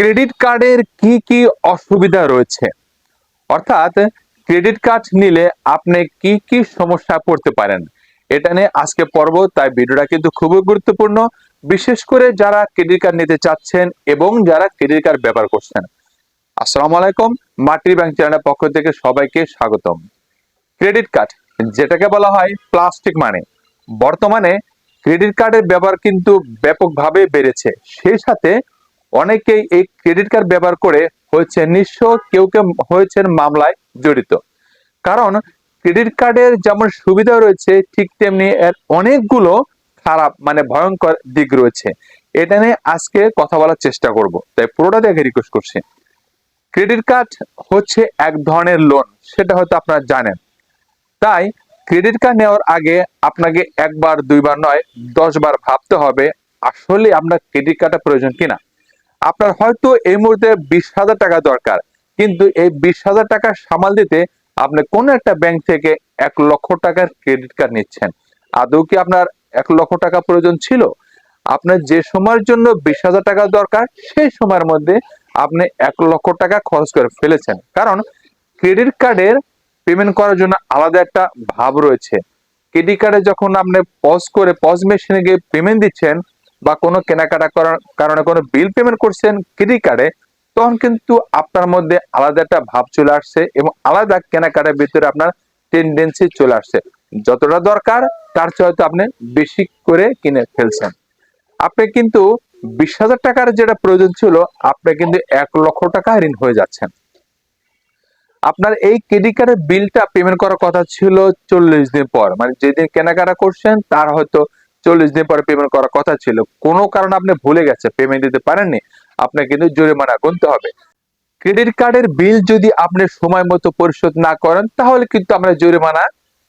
Credit কার্ডের কি কি অসুবিধা রয়েছে? অর্থাৎ ক্রেডিট কার্ড নিলে আপনি কি কি সমস্যা পড়তে পারেন? এটা নিয়ে আজকে পর্ব, তাই ভিডিওটা কিন্তু খুবই গুরুত্বপূর্ণ। বিশেষ করে যারা ক্রেডিট কার্ড নিতে চাচ্ছেন এবং যারা ক্রেডিট কার্ড ব্যবহার করছেন। আসসালামু আলাইকুম মাটির ব্যাংক চ্যানেলের পক্ষ থেকে সবাইকে স্বাগতম। ক্রেডিট কার্ড, যেটাকে বলা হয় প্লাস্টিক মানি। বর্তমানে ক্রেডিট কার্ডের ব্যবহার কিন্তু ব্যাপকভাবে বেড়েছে। সেই সাথে অনেকেই এই ক্রেডিট কার্ড ব্যবহার করে হয়েছে নিঃস্ব, কেউ কেউ হয়েছেন মামলায় জড়িত। কারণ ক্রেডিট কার্ডের যেমন সুবিধা রয়েছে, ঠিক তেমনি এর অনেকগুলো খারাপ মানে ভয়ঙ্কর দিক রয়েছে। এটা নিয়ে আজকে কথা বলার চেষ্টা করব। তাই পুরোটা দেখে রিকোয়েস্ট করছি। ক্রেডিট কার্ড হচ্ছে এক ধরনের লোন সেটা হয়তো আপনারা জানেন। তাই ক্রেডিট কার্ড নেওয়ার আগে আপনাকে একবার, দুইবার নয় দশ বার ভাবতে হবে, আসলে আপনার ক্রেডিট কার্ডের প্রয়োজন কিনা। আপনার হয়তো এই মুহূর্তে বিশ হাজার টাকা দরকার। কিন্তু এই বিশ হাজার টাকা সামাল দিতে আপনি কোন একটা ব্যাংক থেকে এক লক্ষ টাকার ক্রেডিট কার্ড নিচ্ছেন। আদৌ কি আপনার এক লক্ষ টাকা প্রয়োজন ছিল? আপনার যে সময়ের জন্য বিশ হাজার টাকা দরকার, সেই সময়ের মধ্যে আপনি এক লক্ষ টাকা খরচ করে ফেলেছেন। কারণ ক্রেডিট কার্ডের পেমেন্ট করার জন্য আলাদা একটা ভাব রয়েছে। ক্রেডিট কার্ডে যখন আপনি পজ করে পজ মেশিনে গিয়ে পেমেন্ট দিচ্ছেন বা কোনো কেনাকাটা করার কারণে কোনো বিল পেমেন্ট করছেন ক্রেডিট কার্ডে তখন কিন্তু আপনার মধ্যে আলাদা একটা ভাব চলে আসছে এবং আলাদা কেনাকাটার ভিতরে আপনার টেন্ডেন্সি চলে আসছে। যতটা দরকার, তার চেয়ে হয়তো আপনি বেশি করে কিনে ফেলছেন। আপনি কিন্তু বিশ হাজার টাকার যেটা প্রয়োজন ছিল, আপনি কিন্তু এক লক্ষ টাকা ঋণ হয়ে যাচ্ছেন। আপনার এই ক্রেডিট কার্ডের বিলটা পেমেন্ট করার কথা ছিল চল্লিশ দিন পর। মানে যেদিন কেনাকাটা করছেন, তার হয়তো চল্লিশ দিন পরে পেমেন্ট করার কথা ছিল। কোনো কারণে আপনি ভুলে গেছে পেমেন্ট দিতে পারেননি? আপনাকে কিন্তু জরিমানা গুনতে হবে। ক্রেডিট কার্ডের বিল যদি আপনি সময় মতো পরিশোধ না করেন, তাহলে কিন্তু আপনার জরিমানা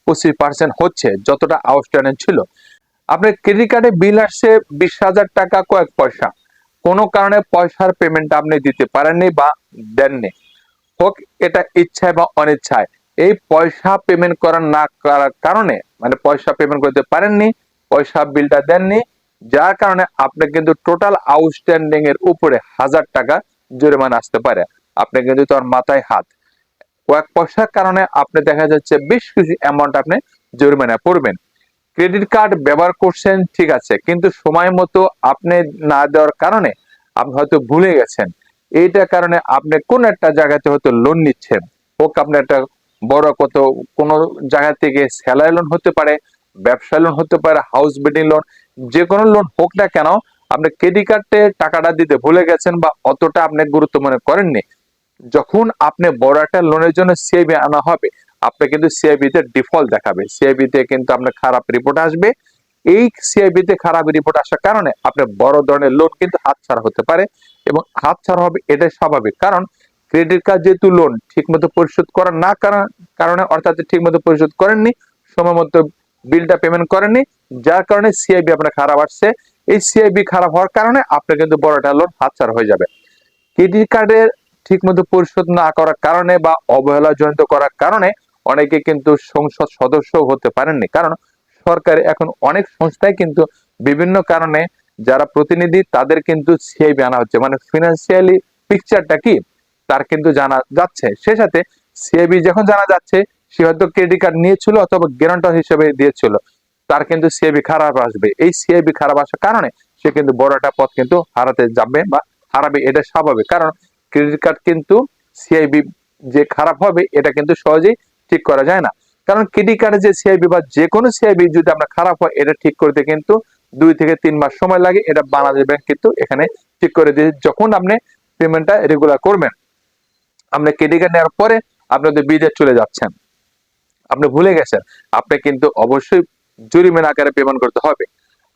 পঁচিশ পার্সেন্ট হচ্ছে, যতটা আউটস্ট্যান্ডিং ছিল। আপনার ক্রেডিট কার্ডে বিল আসছে বিশ হাজার টাকা কয়েক পয়সা। কোনো কারণে পয়সার পেমেন্ট আপনি দিতে পারেননি বা দেননি। হোক, এটা ইচ্ছায় বা অনিচ্ছায়। এই পয়সা পেমেন্ট করার না করার কারণে মানে পয়সা পেমেন্ট করতে পারেননি পয়সা বিলটা দেননি, যার কারণে আপনি কিন্তু টোটাল আউটস্ট্যান্ডিং এর উপরে হাজার টাকা জরিমানা আসতে পারে। আপনি কিন্তু তোর মাথায় হাত। কয়েক পয়সার কারণে আপনি দেখা যাচ্ছে বেশ কিছু অ্যামাউন্ট আপনি জরিমানা পড়বেন। ক্রেডিট কার্ড ব্যবহার করছেন, ঠিক আছে, কিন্তু সময় মতো আপনি না দেওয়ার কারণে আপনি হয়তো ভুলে গেছেন। এইটার কারণে আপনি কোন একটা জায়গাতে হয়তো লোন নিচ্ছেন। হোক আপনি একটা বড় কত, কোন জায়গা থেকে স্যালারি লোন হতে পারে ব্যবসা লোন হতে পারে হাউস বিল্ডিং লোন যে কোনো লোন হোক না কেন, আপনি ক্রেডিট কার্ডে টাকাটা দিতে ভুলে গেছেন বা অতটা আপনি গুরুত্ব মনে করেননি, যখন আপনি বড় একটা লোনের জন্য সিআইবি আনা হবে, আপনি কিন্তু সিআইবি তে ডিফল্ট দেখাবে সিআইবি তে কিন্তু আপনার খারাপ রিপোর্ট আসবে, এই সিআইবি তে খারাপ রিপোর্ট আসার কারণে আপনার বড় ধরনের লোন কিন্তু হাতছাড়া হতে পারে এবং হাতছাড়া হবে এটাই স্বাভাবিক, কারণ ক্রেডিট কার্ড যেহেতু লোন ঠিকমতো পরিশোধ করার না কারণে অর্থাৎ ঠিকমতো পরিশোধ করেননি, সময় মতো বিলটা পেমেন্ট করেননি, যার কারণে সিআইবি আপনার খারাপ আসছে। এই সিআইবি খারাপ হওয়ার কারণে আপনার কিন্তু বড় একটা লোন হাতছাড়া হয়ে যাবে। ক্রেডিট কার্ডের ঠিকমতো পরিশোধ না করার কারণে বা অবহেলা জনিত করার কারণে অনেকে কিন্তু সংসদ সদস্য হতে পারেননি। কারণ সরকার এখন অনেক সংস্থায় কিন্তু বিভিন্ন কারণে যারা প্রতিনিধি তাদের কিন্তু সিআইবি আনা হচ্ছে। মানে ফিনান্সিয়ালি পিকচারটা কি? তার কিন্তু জানা যাচ্ছে। সে সাথে সিআইবি যখন জানা যাচ্ছে, সে হয়তো ক্রেডিট কার্ড নিয়েছিল অথবা গ্যারান্টার হিসেবে দিয়েছিল। তার কিন্তু সিআইবি খারাপ আসবে। এই সিআইবি খারাপ আসার কারণে সে কিন্তু বড় একটা পথ কিন্তু হারাতে যাবে বা হারাবে, এটা স্বাভাবিক। কারণ ক্রেডিট কার্ড কিন্তু সিআইবি যে খারাপ হবে, এটা কিন্তু সহজেই ঠিক করা যায় না। কারণ ক্রেডিট কার্ডে যে সিআইবি বা যে কোনো সিআইবি যদি আমরা খারাপ হয়, এটা ঠিক করতে কিন্তু দুই থেকে তিন মাস সময় লাগে। এটা বাংলাদেশ ব্যাংক কিন্তু এখানে ঠিক করে দিয়ে যখন আপনি পেমেন্টটা রেগুলার করবেন, আপনি ক্রেডিট কার্ড নেওয়ার পরে আপনি তো বিদেশ চলে যাচ্ছেন। আপনি ভুলে গেছেন আপনি কিন্তু অবশ্যই জরিমানা আকারে পেমেন্ট করতে হবে।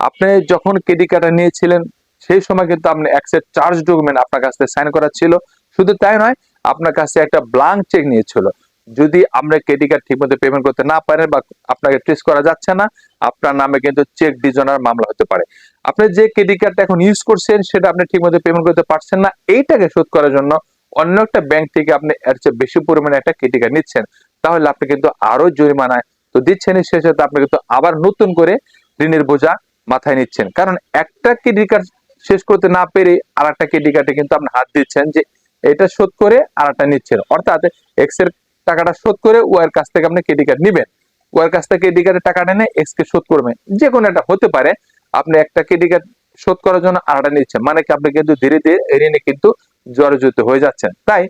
আপনি যখন ক্রেডিট কার্ডটা নিয়েছিলেন, সেই সময় কিন্তু আপনি অ্যাক্সেস চার্জ ডকুমেন্ট আপনার কাছ থেকে সাইন করা ছিল। শুধু তাই নয়, আপনার কাছে একটা ব্লাঙ্ক চেক নিয়েছিল। যদি আমরা ক্রেডিট কার্ড ঠিকমতো পেমেন্ট করতে না পারেন বা আপনাকে ট্রেস করা যাচ্ছে না, আপনার নামে কিন্তু চেক ডিজনার মামলা হতে পারে। আপনি যে ক্রেডিট কার্ডটা এখন ইউজ করছেন, সেটা আপনি ঠিকমতো পেমেন্ট করতে পারছেন না, এইটাকে শোধ করার জন্য অন্য একটা ব্যাংক থেকে আপনি এর চেয়ে বেশি পরিমাণে একটা কার্ড নিচ্ছেন, তাহলে আপনি কিন্তু আরও জরিমানায় তো দিচ্ছেন সে সাথে আপনি কিন্তু আবার নতুন করে ঋণের বোঝা মাথায় নিচ্ছেন। কারণ একটা ক্রেডিট কার্ড শেষ করতে না পেরে আর একটা ক্রেডিট কার্ডে কিন্তু আপনি হাত দিচ্ছেন যে এটা শোধ করে আর একটা নিচ্ছেন। অর্থাৎ এক্সের টাকাটা শোধ করে ওয়ার কাছ থেকে আপনি ক্রেডিট কার্ড নিবেন। ওয়ার কাছ থেকে ক্রেডিট কার্ডের টাকাটা নিয়ে এক্স কে শোধ করবেন। যে কোনো একটা হতে পারে, আপনি একটা ক্রেডিট কার্ড শোধ করার জন্য আরেকটা নিচ্ছেন মানে কি আপনি কিন্তু ধীরে ধীরে ঋণে কিন্তু জর্জরিত হয়ে যাচ্ছেন। তাই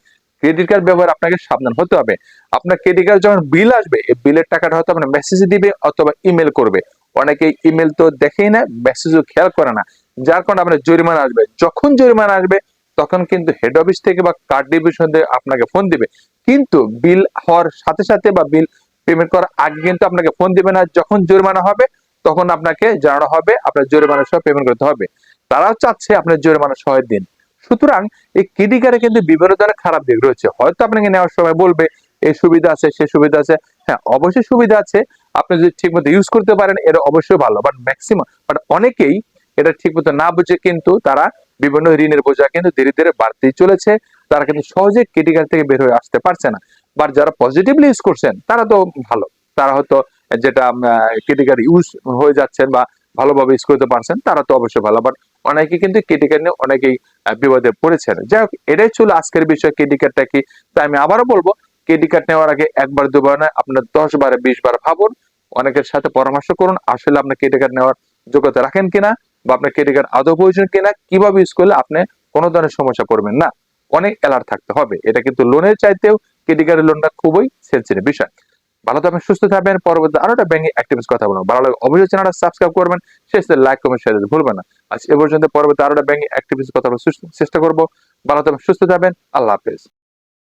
ক্রেডিট কার্ড ব্যবহার আপনাকে সাবধান হতে হবে। আপনার ক্রেডিট কার্ড যখন বিল আসবে, এই বিলের টাকাটা হয়তো আপনার মেসেজ দিবে অথবা ইমেল করবে। অনেকে ইমেল তো দেখেই না মেসেজও খেয়াল করে না। যার কারণে আপনার জরিমানা আসবে। যখন জরিমানা আসবে, তখন কিন্তু হেড অফিস থেকে বা কার্ড ডিভিশন থেকে আপনাকে ফোন দিবে। কিন্তু বিল হওয়ার সাথে সাথে বা বিল পেমেন্ট করার আগে কিন্তু আপনাকে ফোন দিবে না। যখন জরিমানা হবে তখন আপনাকে জানানো হবে আপনার জরিমানা সহ পেমেন্ট করতে হবে। তারাও চাচ্ছে আপনার জরিমানা সহ দিন। সুতরাং এই ক্রেডিট কার্ডে কিন্তু বিভিন্ন ধরনের খারাপ দিক রয়েছে। হয়তো আপনাকে নেওয়ার সময় বলবে, এই সুবিধা আছে, সে সুবিধা আছে। হ্যাঁ অবশ্যই সুবিধা আছে। আপনি যদি ঠিক মতো ইউজ করতে পারেন, এটা অবশ্যই ভালো। বাট ম্যাক্সিমাম বাট অনেকেই এটা ঠিক মতো না বুঝে কিন্তু তারা বিভিন্ন ঋণের বোঝা কিন্তু ধীরে ধীরে বাড়তেই চলেছে। তারা কিন্তু সহজে ক্রেডিট কার্ড থেকে বের হয়ে আসতে পারছে না। বাট যারা পজিটিভলি ইউজ করছেন, তারা তো ভালো। তারা হয়তো যেটা ক্রেডিট কার্ড ইউজ হয়ে যাচ্ছেন বা ভালোভাবে ইউজ করতে পারছেন, তারা তো অবশ্যই ভালো। বাট অনেকে কিন্তু ক্রেডিট কার্ড নিয়ে অনেকেই বিপদে পড়েছেন। যাই হোক, এটাই ছিল আজকের বিষয়। কার্ডটা কি? তাই আমি আবারও বলব ক্রেডিট কার্ড নেওয়ার আগে একবার, দুবার নয়, আপনার দশ বার, বিশ বার ভাবুন, অনেকের সাথে পরামর্শ করুন, আসলে আপনার ক্রেডিট কার্ড নেওয়ার যোগ্যতা রাখেন কিনা বা আপনার ক্রেডিট কার্ড আদৌ প্রয়োজন কিনা, কীভাবে ইউজ করলে আপনি কোনো ধরনের সমস্যা করবেন না? অনেক অ্যালার্ট থাকতে হবে। এটা কিন্তু লোনের চাইতেও ক্রেডিট লোনটা খুবই সেন্সিটিভ বিষয়। ভালো থাকবেন, সুস্থ থাকবেন, পরবর্তী আরও একটা ব্যাংকিং অ্যাক্টিভিটিস কথা বলব। ভালো লাগে অবশ্যই চ্যানেলটা সাবস্ক্রাইব করবেন, শেষে লাইক কমেন্ট শেয়ার দিতে ভুলবেন না। আজ এ পর্যন্ত পরবর্তী আরও একটা ব্যাংকিং অ্যাক্টিভিটিস কথা বলার চেষ্টা করব। ভালো থাকবেন, সুস্থ থাকবেন, আল্লাহ হাফেজ।